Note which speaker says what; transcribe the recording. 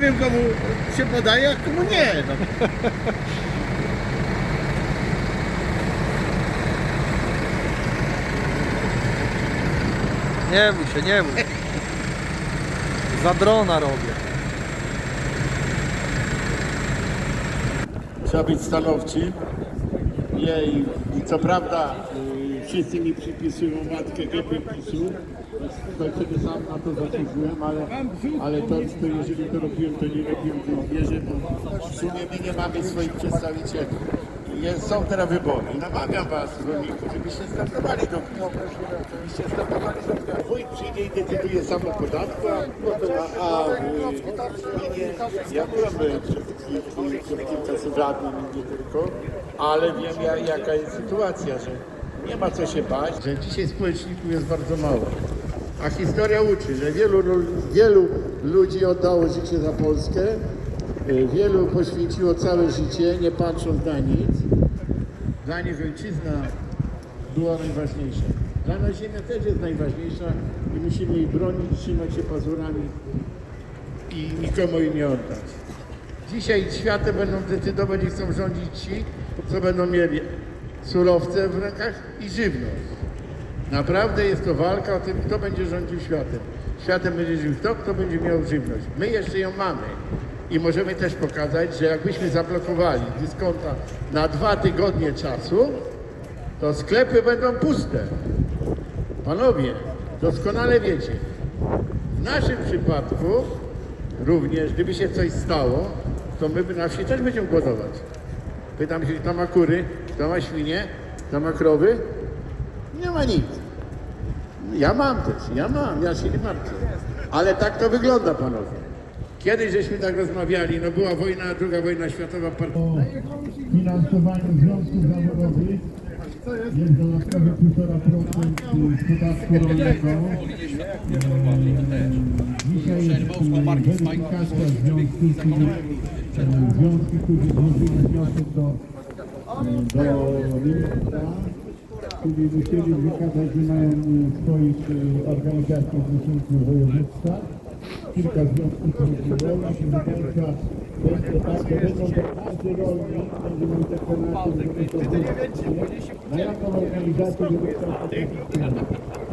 Speaker 1: wiem komu się podaje, a komu nie. No.
Speaker 2: Nie bój się, nie bój. Za drona robię.
Speaker 1: Trzeba być stanowczym. Jej, i co prawda y, wszyscy mi przypisują matkę GP PiSu. Sobie sam na to zasłużyłem, ale, ale to, to jeżeli to robiłem, to nie robiłem w wierze, bo w sumie my nie mamy swoich przedstawicieli. Jest, są teraz wybory. Namawiam was, rolników, żebyście startowali do żebyście startowali do Wójt przyjdzie i decyduje sam o podatku, a, a, a y, gminie, ja byłem y, przed, radnym, nie tylko, ale wiem ja, jaka jest sytuacja, że nie ma co się bać, że dzisiaj społeczników jest bardzo mało. A historia uczy, że wielu, wielu ludzi oddało życie za Polskę, y, wielu poświęciło całe życie, nie patrząc na nic. Dla nich ojczyzna była najważniejsza. Dla nas ziemia też jest najważniejsza i musimy jej bronić, trzymać się pazurami i nikomu jej nie oddać. Dzisiaj światem będą decydować i chcą rządzić ci, co będą mieli surowce w rękach i żywność. Naprawdę jest to walka o tym, kto będzie rządził światem. Światem będzie żył kto, kto będzie miał żywność. My jeszcze ją mamy. I możemy też pokazać, że jakbyśmy zablokowali dyskonta na dwa tygodnie czasu, to sklepy będą puste. Panowie, doskonale wiecie, w naszym przypadku również, gdyby się coś stało, to my na wsi też będziemy głodować. Pytam się, kto ma kury, kto ma świnie, kto ma krowy? Nie ma nic. Ja mam też, ja mam, ja się nie martwię. Ale tak to wygląda, panowie. Kiedyś żeśmy tak rozmawiali, no była wojna, druga wojna światowa. Par... O finansowaniu związków zawodowych jest dodatkowe 1,5% z podatku rolnego. Dzisiaj jest weryfikacja związków, związki, które złożyły wniosek do, do ministra czyli musieli wykazać, że mają y, swoich y, organizacji zrzeszających województwa. Kilka związków będzie że będą to każdy rolnik będzie miał deklarację, żeby to wrócić. Na jaką organizację żeby chciał